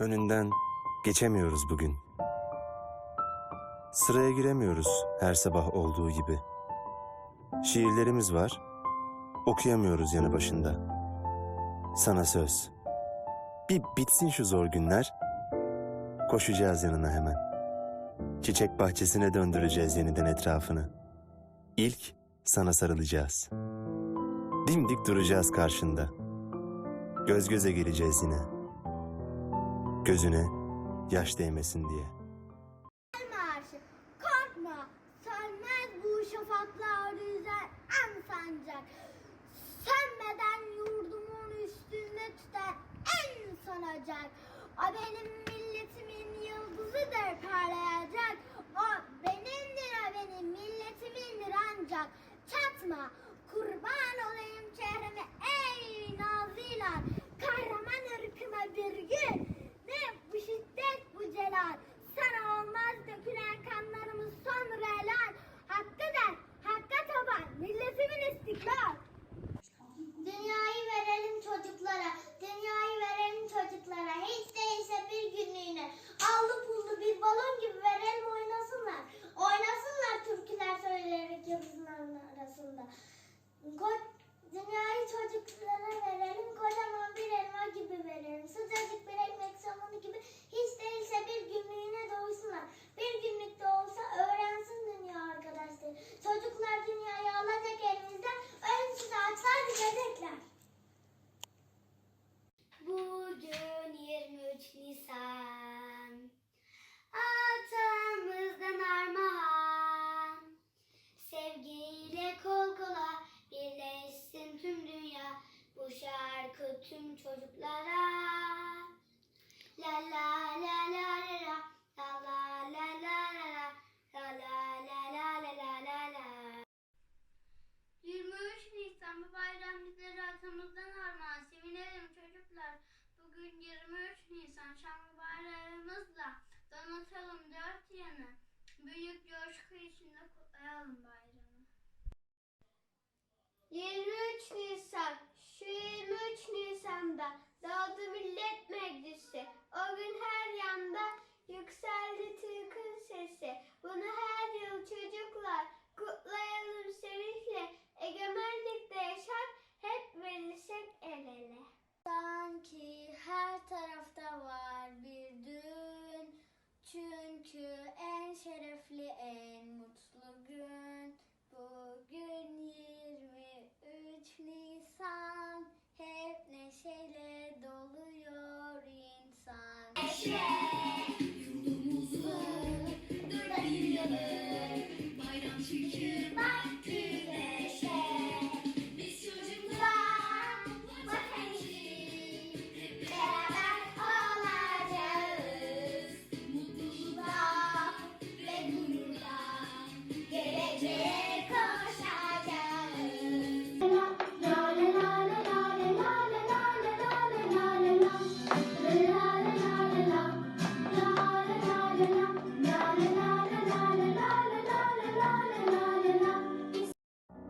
Önünden geçemiyoruz bugün. Sıraya giremiyoruz her sabah olduğu gibi. Şiirlerimiz var, okuyamıyoruz yanı başında. Sana söz. Bir bitsin şu zor günler, koşacağız yanına hemen. Çiçek bahçesine döndüreceğiz yeniden etrafını. İlk sana sarılacağız. Dimdik duracağız karşında. Göz göze geleceğiz yine. Gözüne yaş değmesin diye. marşı korkma. Sönmez bu şafaklar yüzer. En sancak. Sönmeden yurdumun üstünde tutar en sanacak o benim milletimin yıldızıdır parlayacak. O benimdir o benim milletimindir ancak. Çatma dünyayı çocuklara verelim, kocaman bir elma gibi verelim. Sıcacık bir ekmek somunu gibi hiç değilse bir günlüğüne doysunlar. Bir günlük de olsa öğrensin Sevinelim çocuklar. Bugün 23 Nisan şanlı bayrağımızla donatalım dört yanı. Büyük coşku içinde kutlayalım bayramı. Yeah.